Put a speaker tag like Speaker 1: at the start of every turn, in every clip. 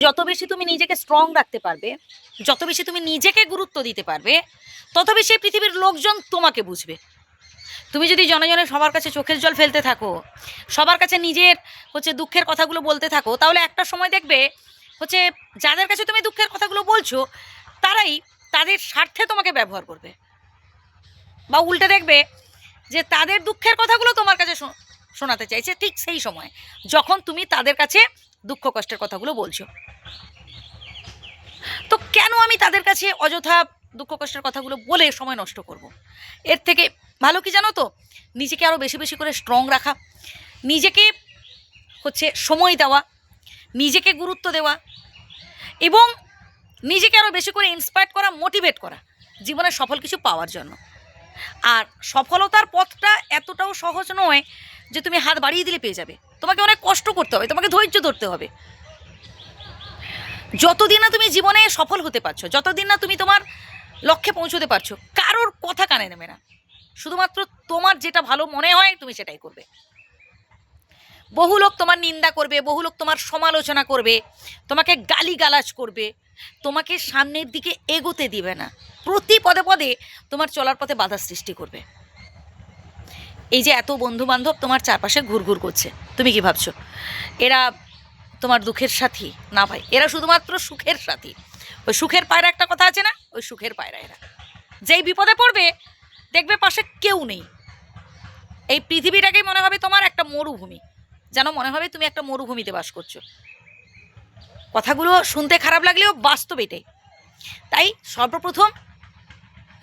Speaker 1: যত বেশি তুমি নিজেকে স্ট্রং রাখতে পারবে, যত বেশি তুমি নিজেকে গুরুত্ব দিতে পারবে, তত বেশি পৃথিবীর লোকজন তোমাকে বুঝবে। তুমি যদি জনে জনে সবার কাছে চোখের জল ফেলতে থাকো, সবার কাছে নিজের হচ্ছে দুঃখের কথাগুলো বলতে থাকো, তাহলে একটা সময় দেখবে হচ্ছে যাদের কাছে তুমি দুঃখের কথাগুলো বলছো, তারাই তাদের স্বার্থে তোমাকে ব্যবহার করবে। বা উল্টে দেখবে যে তাদের দুঃখের কথাগুলো তোমার কাছে শোনাতে চাইছে ঠিক সেই সময়, যখন তুমি তাদের কাছে দুঃখ কষ্টের কথাগুলো বলছো। তো কেন আমি তাদের কাছে অযথা দুঃখ কষ্টের কথাগুলো বলে সময় নষ্ট করব। এর থেকে ভালো কি জানো তো? নিজেকে আরও বেশি বেশি করে স্ট্রং রাখা, নিজেকে হচ্ছে সময় দেওয়া, নিজেকে গুরুত্ব দেওয়া এবং নিজেকে আরও বেশি করে ইন্সপায়ার করা মোটিভেট করা জীবনে সফল কিছু পাওয়ার জন্য। আর সফলতার পথটা এতটাও সহজ নয় যে তুমি হাত বাড়িয়ে দিলে পেয়ে যাবে। তোমাকে অনেক কষ্ট করতে হবে, তোমাকে ধৈর্য ধরতে হবে। যতদিন না তুমি জীবনে সফল হতে পারছ, যতদিন না তুমি তোমার লক্ষ্যে পৌঁছতে পারছ, কারোর কথা কানে নেবে না। শুধুমাত্র তোমার যেটা ভালো মনে হয়, তুমি সেটাই করবে। বহু লোক তোমার নিন্দা করবে, বহু লোক তোমার সমালোচনা করবে, তোমাকে গালিগালাজ করবে, তোমাকে সামনের দিকে এগোতে দিবে না। প্রতি পদে পদে তোমার চলার পথে বাধা সৃষ্টি করবে। এই যে এত বন্ধু বান্ধব তোমার চারপাশে ঘুরঘুর করছে, তুমি কি ভাবছ? এরা তোমার দুঃখের সাথী? না ভাই, এরা শুধুমাত্র সুখের সাথী। ওই সুখের পায়রা একটা কথা আছে না? ওই সুখের পায়রা এরা। যেই বিপদে পড়বে, দেখবে পাশে কেউ নেই। এই পৃথিবীটাকেই মনে হবে তোমার একটা মরুভূমি। যেন মনে হবে তুমি একটা মরুভূমিতে বাস করছ। কথাগুলো শুনতে খারাপ লাগলেও বাস্তব এটাই তাই সর্বপ্রথম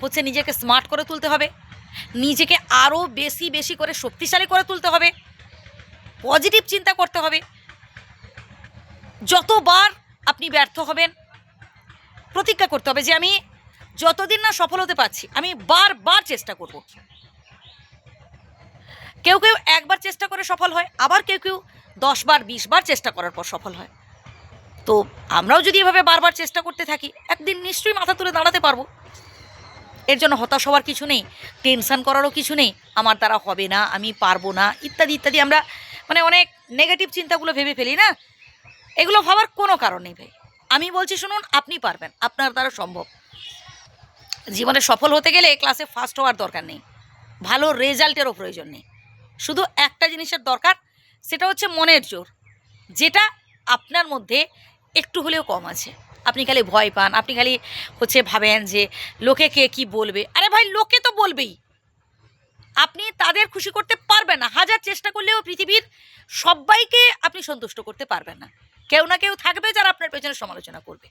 Speaker 1: হচ্ছে নিজেকে স্মার্ট করে তুলতে হবে। নিজেকে আরও বেশি বেশি করে শক্তিশালী করে তুলতে হবে। পজিটিভ চিন্তা করতে হবে। যতবার আপনি ব্যর্থ হবেন, প্রতিজ্ঞা করতে হবে যে আমি যতদিন না সফল হতে পারছি, আমি বারবার চেষ্টা করব। কেউ কেউ একবার চেষ্টা করে সফল হয়, আবার কেউ কেউ দশ বার বিশ বার চেষ্টা করার পর সফল হয়। তো আমরাও যদি এভাবে বারবার চেষ্টা করতে থাকি, একদিন নিশ্চয়ই মাথা তুলে দাঁড়াতে পারব। এর জন্য হতাশ হওয়ার কিছু নেই টেনশান করারও কিছু নেই, আমার দ্বারা হবে না, আমি পারব না, ইত্যাদি ইত্যাদি। আমরা মানে অনেক নেগেটিভ চিন্তাগুলো ভেবে ফেলি না? এগুলো ভাবার কোনো কারণ নেই ভাই। আমি বলছি শুনুন, আপনি পারবেন, আপনার দ্বারা সম্ভব। জীবনে সফল হতে গেলে ক্লাসে ফার্স্ট হওয়ার দরকার নেই। ভালো রেজাল্টেরও প্রয়োজন নেই। শুধু একটা জিনিসের দরকার, সেটা হচ্ছে মনের জোর, যেটা আপনার মধ্যে একটু হলেও কম আছে। আপনি খালি ভয় পান, আপনি খালি হচ্ছে ভাবেন যে লোকে কে কি বলবে। আরে ভাই, লোকে তো বলবেই। আপনি তাদের খুশি করতে পারবেন না। হাজার চেষ্টা করলেও পৃথিবীর সবাইকে আপনি সন্তুষ্ট করতে পারবেন না। কেউ না কেউ থাকবে যারা আপনার পেছনে সমালোচনা করবে।